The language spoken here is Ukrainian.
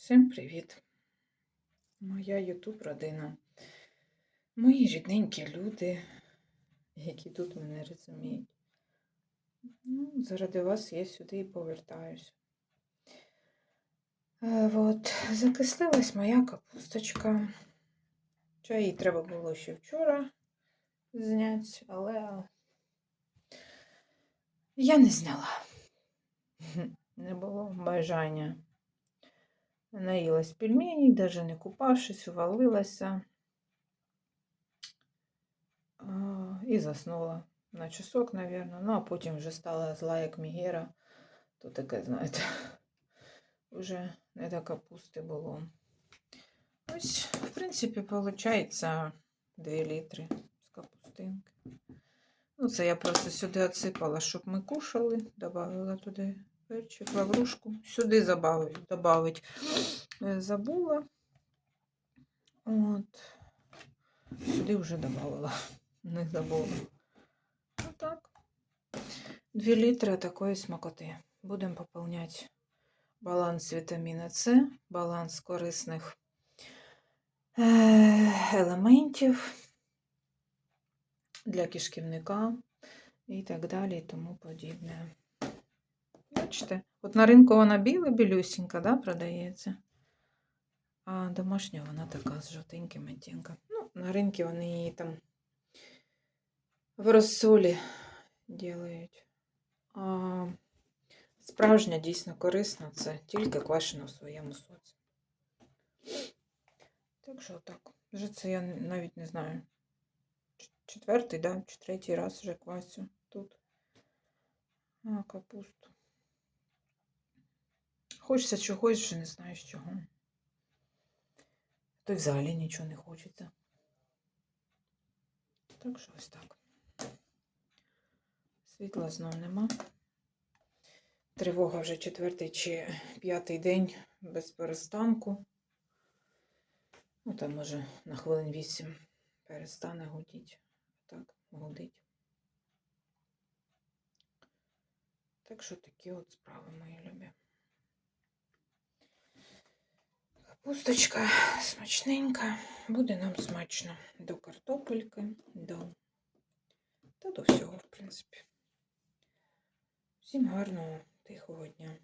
Всім привіт! Моя Ютуб родина. Мої рідненькі люди, які тут мене розуміють. Ну, заради вас я сюди і повертаюсь. Е, от, закислилась моя капусточка. Чай її треба було ще вчора зняти, але я не зняла. Не було бажання. Наїлась пельменей, навіть не купавшись, увалилася і заснула на часок, мабуть. Ну, а потім вже стала зла, як Мігера. То таке, знаєте, вже не до капусти було. Ось, в принципі, виходить 2 літри з капустинки. Ну, це я просто сюди отсипала, щоб ми кушали. Добавила туди перчик, лаврушку. Сюди добавить. Е, Забула. От. Сюди вже додавала. Не забула. Отак. 2 літри такої смакоти. Будемо поповняти баланс вітаміна С, баланс корисних е, елементів для кишківника і так далі, і тому подібне. Бачите, от на ринку вона біла, білюсінька, да, продається. А домашня вона така з жовтеньким відтінком. Ну, на ринку вони її там в розсолі ділають. А справжня дійсно корисна це тільки квашена в своєму соці. Так що так. Вже це я навіть не знаю. Четвертий, да, чи третій раз вже квасю тут. А, капусту. Хочеться чогось, вже не знаю з чого. То й взагалі нічого не хочеться. Так що ось так. Світла знов нема. Тривога вже четвертий чи п'ятий день без перестанку. Ну, там може на хвилин вісім перестане гудіть. Так, гудить. Так що такі от справи мої любі. Капусточка смачненька. Буде нам смачно до картопельки, до та до всього, в принципі. Всім гарного, тихого дня.